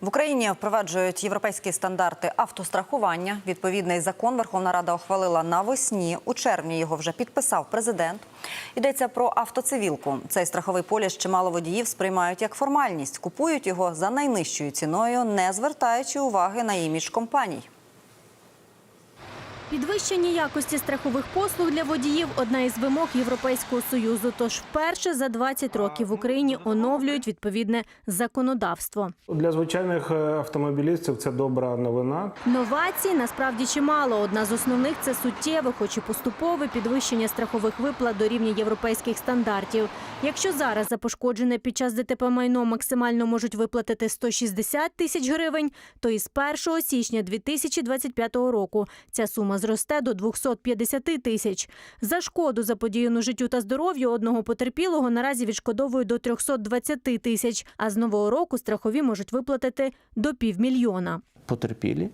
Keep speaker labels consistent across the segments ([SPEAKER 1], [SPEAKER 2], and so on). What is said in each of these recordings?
[SPEAKER 1] В Україні впроваджують європейські стандарти автострахування. Відповідний закон Верховна Рада ухвалила навесні. У червні його вже підписав президент. Йдеться про автоцивілку. Цей страховий поліс чимало водіїв сприймають як формальність. Купують його за найнижчою ціною, не звертаючи уваги на імідж компаній.
[SPEAKER 2] Підвищення якості страхових послуг для водіїв одна із вимог Європейського союзу. Тож вперше за 20 років в Україні оновлюють відповідне законодавство.
[SPEAKER 3] Для звичайних е, автомобілістів це добра новина.
[SPEAKER 2] Новацій насправді чимало. Одна з основних це суттєве, хоч і поступове підвищення страхових виплат до рівня європейських стандартів. Якщо зараз за пошкоджене під час ДТП майно максимально можуть виплатити 160 тисяч гривень, то із 1 січня 2025 року ця сума зросте до 250 тисяч. За шкоду заподіяну життю та здоров'ю одного потерпілого наразі відшкодовують до 320 тисяч, а з нового року страхові можуть виплатити до півмільйона.
[SPEAKER 4] потерпілі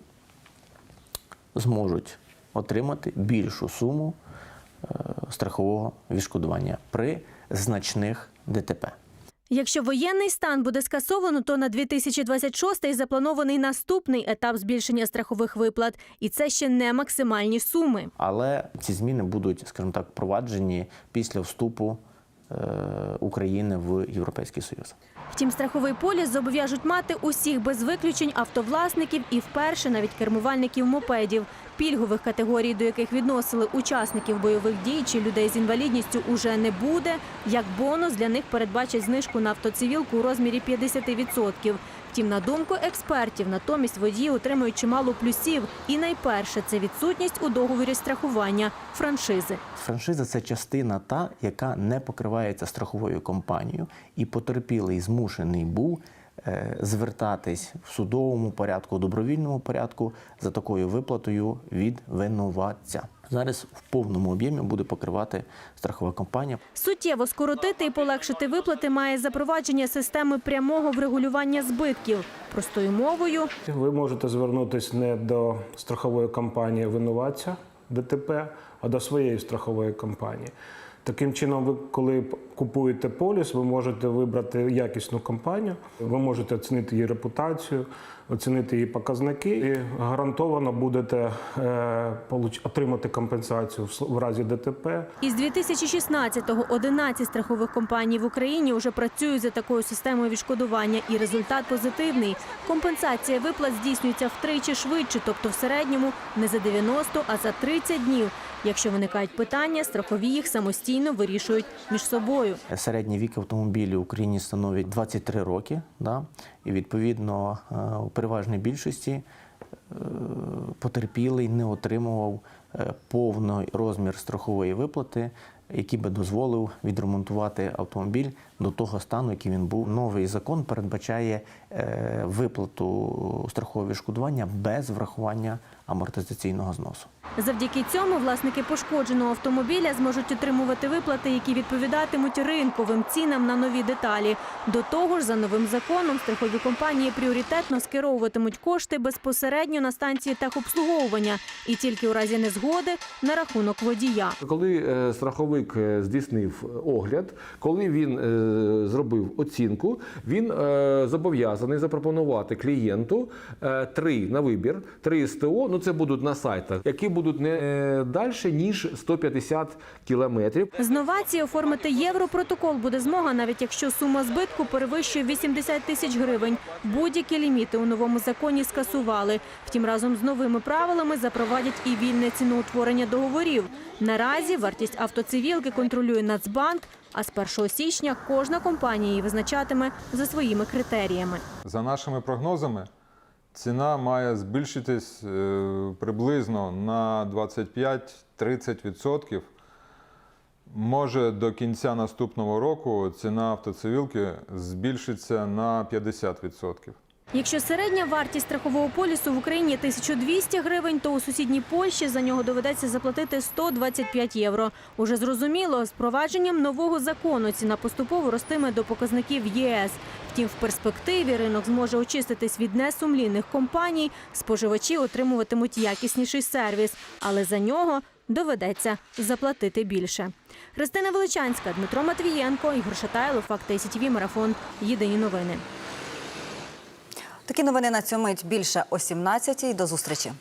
[SPEAKER 4] зможуть отримати більшу суму е, страхового відшкодування при значних ДТП.
[SPEAKER 2] Якщо воєнний стан буде скасовано, то на 2026 запланований наступний етап збільшення страхових виплат, і це ще не максимальні суми.
[SPEAKER 4] Але ці зміни будуть, скажімо так, впроваджені після вступу України в Європейський Союз.
[SPEAKER 2] Втім, страховий поліс зобов'яжуть мати усіх без виключень автовласників і вперше навіть кермувальників мопедів. Пільгових категорій, до яких відносили учасників бойових дій чи людей з інвалідністю, уже не буде. Як бонус для них передбачать знижку на автоцивілку у розмірі 50%. Втім, на думку експертів, натомість водії отримують чимало плюсів. І найперше це відсутність у договорі страхування франшизи.
[SPEAKER 4] Франшиза це частина та, яка не покривається страховою компанією, і потерпілий змушений був е, звертатись в судовому порядку, добровільному порядку за такою виплатою від винуватця. Зараз в повному об'ємі буде покривати страхова компанія.
[SPEAKER 2] Суттєво скоротити і полегшити виплати має запровадження системи прямого врегулювання збитків. Простою мовою
[SPEAKER 3] Ви можете звернутися не до страхової компанії винуватця ДТП, а до своєї страхової компанії. Таким чином, ви коли купуєте поліс, ви можете вибрати якісну компанію, ви можете оцінити її репутацію, оцінити її показники і гарантовано будете е, отримати компенсацію в разі ДТП.
[SPEAKER 2] із 2016-го 11 страхових компаній в Україні вже працюють за такою системою відшкодування, і результат позитивний. Компенсація виплат здійснюється втричі швидше, тобто в середньому не за 90, а за 30 днів. Якщо виникають питання, страхові їх самостійно вирішують між собою.
[SPEAKER 4] Середній вік автомобілів в Україні становить 23 роки. Да? І відповідно е, у переважній більшості е, потерпілий не отримував е, повний розмір страхової виплати, який би дозволив відремонтувати автомобіль до того стану, який він був. Новий закон передбачає виплату страхового відшкодування без врахування амортизаційного зносу.
[SPEAKER 2] Завдяки цьому власники пошкодженого автомобіля зможуть отримувати виплати, які відповідатимуть ринковим цінам на нові деталі. До того ж, за новим законом страхові компанії пріоритетно скеровуватимуть кошти безпосередньо на станції техобслуговування і тільки у разі незгоди на рахунок водія.
[SPEAKER 5] Коли е, страховик е, здійснив огляд, коли він е, зробив оцінку, він е, зобов'язаний запропонувати клієнту е, три на вибір, три СТО. Ну це будуть на сайтах, які будуть не е, далі ніж 150 кілометрів.
[SPEAKER 2] З новації оформити європротокол буде змога, навіть якщо сума збитку перевищує 80 тисяч гривень. Будь-які ліміти у новому законі скасували. Втім, разом з новими правилами запровадять і вільне ціноутворення договорів. Наразі вартість автоцивілки контролює Нацбанк, а з 1 січня кожна компанія її визначатиме за своїми критеріями.
[SPEAKER 6] За нашими прогнозами, ціна має збільшитись е, приблизно на 25-30%. Може до кінця наступного року ціна автоцивілки збільшиться на 50%.
[SPEAKER 2] Якщо середня вартість страхового полісу в Україні 1200 гривень, то у сусідній Польщі за нього доведеться заплатити 125 євро. Уже зрозуміло, з провадженням нового закону ціна поступово ростиме до показників ЄС. Втім, в перспективі ринок зможе очиститись від несумлінних компаній, споживачі отримуватимуть якісніший сервіс, але за нього доведеться заплатити більше. Христина Величанська, Дмитро Матвієнко, Ігор Шатайло, Факти СІТВ, Марафон. Єдині новини.
[SPEAKER 1] Такі новини на цю мить більше о 17-й. До зустрічі.